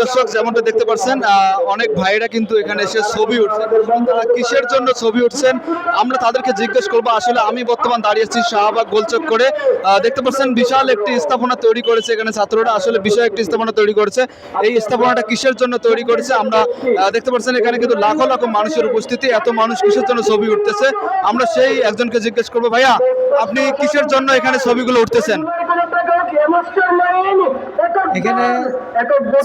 দর্শক যেমনটা দেখতে পাচ্ছেন অনেক ভাইরা কিন্তু এখানে এসে ছবি উঠছেন তারা কিসের জন্য ছবি উঠছেন? আমরা তাদেরকে জিজ্ঞেস করব, আসলে আমি বর্তমান দাঁড়িয়ে আছি শাহবাগ গোলচক করে দেখতে পাচ্ছেন বিশাল একটি স্থাপনা তৈরি করেছে এখানে ছাত্ররা। আসলে বিশাল একটি স্থাপনা তৈরি করেছে। এই স্থাপনাটা কিসের জন্য তৈরি করেছে? আমরা দেখতে পাচ্ছেন এখানে কিন্তু লাখো লাখো মানুষের উপস্থিতি, এত মানুষ কিসের জন্য ছবি উঠতেছে? আমরা সেই একজনকে জিজ্ঞেস করব, ভাইয়া, আপনি কিসের জন্য এখানে ছবিগুলো উঠতেছেন? এখানে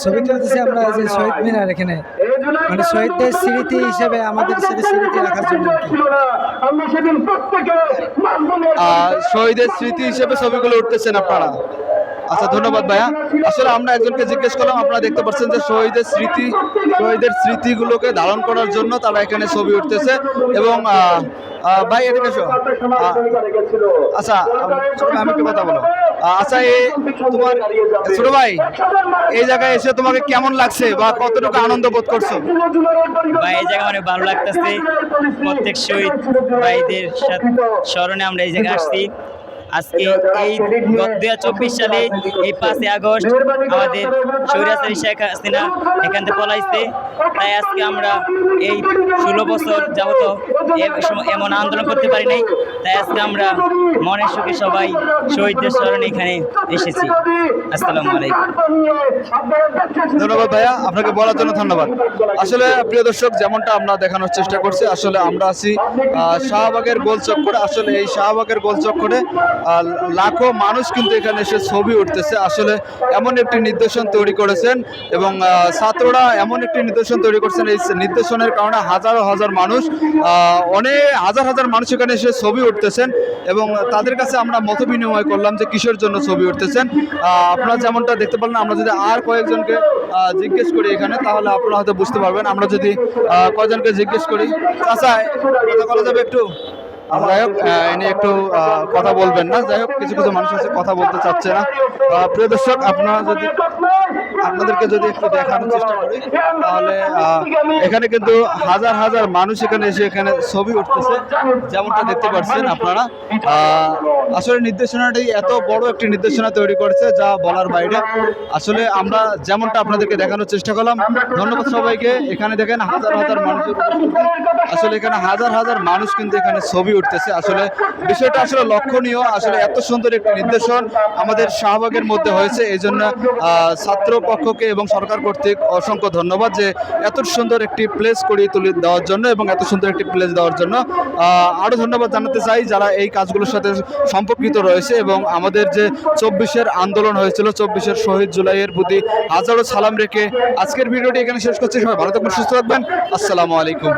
ছবি তুলতেছি আমরা যে শহীদ মিনার এখানে। মানে শহীদদের স্মৃতি হিসেবে আমাদের সাথে স্মৃতি রাখার জন্য। শহীদের স্মৃতি হিসেবে ছবিগুলো উঠতেছেন আপনারা। আচ্ছা ধন্যবাদ ভাইয়া। আসলে আমরা একজনকে জিজ্ঞেস করলাম আপনারা দেখতে পাচ্ছেন যে শহীদের স্মৃতি শহীদের স্মৃতিগুলোকে ধারণ করার জন্য তারা এখানে ছবি উঠতেছে এবং ভাই, এদিকে এসো। আচ্ছা আমি একটু কথা বলো আচ্ছা এই তোমার ছোট ভাই, এই জায়গায় এসে তোমাকে কেমন লাগছে বা কতটুকু আনন্দ বোধ করছ? ভাই, এই জায়গা অনেক ভালো লাগতেছে। প্রত্যেক শহীদ ভাইদের স্মরণে আমরা এই জায়গায় আসছি। আজকে এই দুই হাজার চব্বিশ সালে এই পাঁচই আগস্ট আমাদের সৈরাচারী শেখ হাসিনা এখান থেকে পলাইছে তাই আজকে আমরা এই ষোলো বছর যাবত এ- সময় এমন আন্দোলন করতে পারি নাই তাই আজকে আমরা মনের সুখে সবাই শহীদদের স্মরণে এখানে এসেছি আসসালামু আলাইকুম ধন্যবাদ ভাইয়া আপনাকে বলার জন্য ধন্যবাদ আসলে প্রিয় দর্শক যেমনটা আমরা দেখানোর চেষ্টা করছি আসলে আমরা আছি আহ, শাহবাগের গোল চক্করে আসলে এই শাহবাগের গোল চক্করে লাখো মানুষ কিন্তু এখানে এসে ছবি উঠতেছে। আসলে এমন একটি নির্দেশন তৈরি করেছেন এবং ছাত্ররা এমন একটি নির্দেশন তৈরি করছেন। এই নির্দেশনের কারণে হাজারো হাজার মানুষ অনেক হাজার হাজার মানুষ এখানে এসে ছবি উঠতেছেন এবং তাদের কাছে আমরা মত বিনিময় করলাম যে কিসের জন্য ছবি উঠতেছেন। আপনারা যেমনটা দেখতে পারলেন, আমরা যদি আর কয়েকজনকে জিজ্ঞেস করি এখানে, তাহলে আপনারা হয়তো বুঝতে পারবেন। আমরা যদি কয়েকজনকে জিজ্ঞেস করি? আচ্ছা কথা বলা যাবে একটু? যাই হোক একটু কথা বলবেন না। যাই হোক, কিছু কিছু মানুষ আছে, কথা বলতে চাচ্ছে না। প্রিয় দর্শক, আপনারা যদি আপনাদেরকে যদি একটু দেখানোর চেষ্টা করি, তাহলে এখানে কিন্তু হাজার হাজার মানুষ এখানে এসে এখানে ছবি উঠতেছে। যেমনটা দেখতে পাচ্ছেন আপনারা। আসলে নির্দেশনাটি এত বড় একটি নির্দেশনা তৈরি করেছে, যা বলার বাইরে। আসলে আমরা যেমনটা আপনাদেরকে দেখানোর চেষ্টা করলাম, ধন্যবাদ সবাইকে। এখানে দেখেন হাজার হাজার মানুষ আসলে এখানে হাজার হাজার মানুষ কিন্তু এখানে ছবি উঠতেছে। আসলে বিষয়টা আসলে লক্ষণীয়। আসলে এত সুন্দর একটি নির্দেশন আমাদের শাহবাগের মধ্যে হয়েছে। এই জন্য ছাত্র পক্ষকে এবং সরকার কর্তৃক অসংখ্য ধন্যবাদ যে এত সুন্দর একটি প্লেস করিয়ে তুলে দেওয়ার জন্য এবং এত সুন্দর একটি প্লেস দেওয়ার জন্য। আহ, আরও ধন্যবাদ জানাতে চাই যারা এই কাজগুলোর সাথে সম্পর্কিত রয়েছে এবং আমাদের যে চব্বিশের আন্দোলন হয়েছিল চব্বিশের শহীদ জুলাইয়ের প্রতি হাজারো সালাম রেখে আজকের ভিডিওটি এখানে শেষ করছি। সবাই ভালো থাকবেন সুস্থ থাকবেন। আসসালামু আলাইকুম।